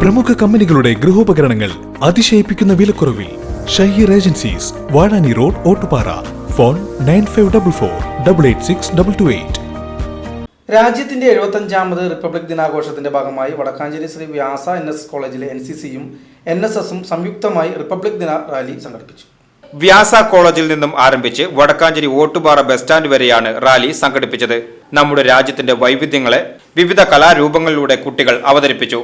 പ്രമുഖ കമ്പനികളുടെ ഗൃഹോപകരണങ്ങൾ അതിശയിപ്പിക്കുന്ന വിലക്കുറവിൽ Shaheer agencies Vazhani road Ottupara. Phone nine five double four double eight six double two eight. രാജ്യത്തിന്റെ എഴുപത്തഞ്ചാമത് റിപ്പബ്ലിക് ദിനാഘോഷത്തിന്റെ ഭാഗമായി വടക്കാഞ്ചേരി ശ്രീ വ്യാസ എൻ എസ് കോളേജിലെ എൻ സി സിയും എൻ എസ് എസും സംയുക്തമായി റിപ്പബ്ലിക് ദിന റാലി സംഘടിപ്പിച്ചു. വ്യാസ കോളേജിൽ നിന്നും ആരംഭിച്ച് വടക്കാഞ്ചേരി ഓട്ടുപാറ ബസ് സ്റ്റാൻഡ് വരെയാണ് റാലി സംഘടിപ്പിച്ചത്. നമ്മുടെ രാജ്യത്തിന്റെ വൈവിധ്യങ്ങളെ വിവിധ കലാരൂപങ്ങളിലൂടെ കുട്ടികൾ അവതരിപ്പിച്ചു.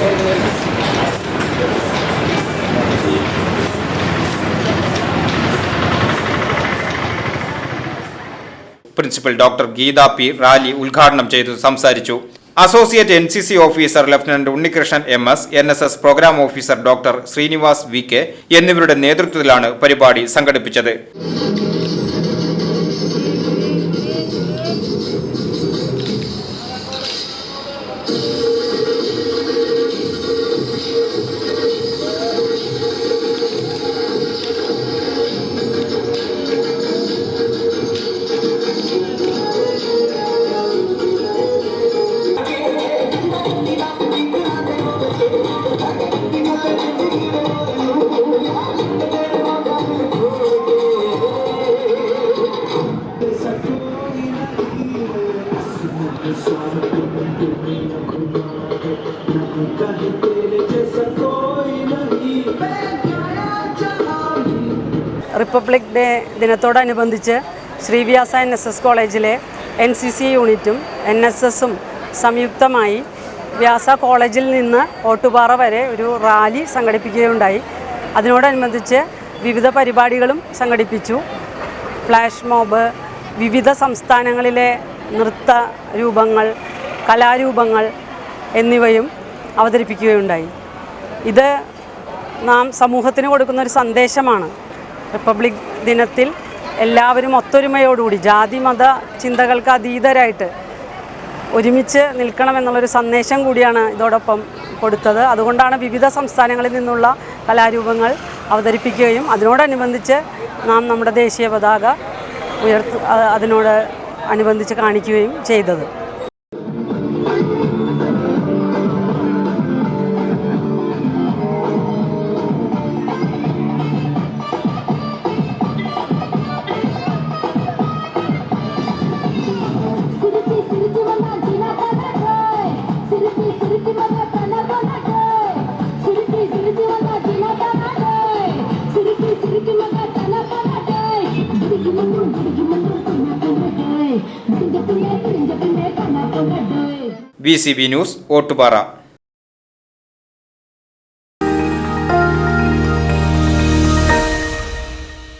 Principal doctor Geetha P rally ഉദ്ഘാടനം ചെയ്തു സംസാരിച്ചു. Associate N C C officer lieutenant Unnikrishnan M S N S S programme officer doctor Srinivas V K എന്നിവരുടെ നേതൃത്വത്തിലാണ് പരിപാടി സംഘടിപ്പിച്ചത്. റിപ്പബ്ലിക് ഡേ ദിനത്തോടനുബന്ധിച്ച് ശ്രീവ്യാസ എൻ എസ് എസ് കോളേജിലെ എൻ സി സി യൂണിറ്റും എൻ എസ് എസും സംയുക്തമായി വ്യാസ കോളേജിൽ നിന്ന് ഓട്ടുപാറ വരെ ഒരു റാലി സംഘടിപ്പിക്കുകയുണ്ടായി. അതിനോടനുബന്ധിച്ച് വിവിധ പരിപാടികളും സംഘടിപ്പിച്ചു. ഫ്ലാഷ് മോബ് വിവിധ സംസ്ഥാനങ്ങളിലെ നൃത്ത രൂപങ്ങൾ കലാരൂപങ്ങൾ എന്നിവയും അവതരിപ്പിക്കുകയുണ്ടായി. ഇത് നാം സമൂഹത്തിന് കൊടുക്കുന്ന ഒരു സന്ദേശമാണ്. റിപ്പബ്ലിക് ദിനത്തിൽ എല്ലാവരും ഒത്തൊരുമയോടുകൂടി ജാതി മത ചിന്തകൾക്ക് അതീതരായിട്ട് ഒരുമിച്ച് നിൽക്കണമെന്നുള്ളൊരു സന്ദേശം കൂടിയാണ് ഇതോടൊപ്പം കൊടുത്തത്. അതുകൊണ്ടാണ് വിവിധ സംസ്ഥാനങ്ങളിൽ നിന്നുള്ള കലാരൂപങ്ങൾ അവതരിപ്പിക്കുകയും അതിനോടനുബന്ധിച്ച് നാം നമ്മുടെ ദേശീയ പതാക ഉയർത്ത് അതിനോട് അനുബന്ധിച്ച് കാണിക്കുകയും ചെയ്തത്. V news Ottupara.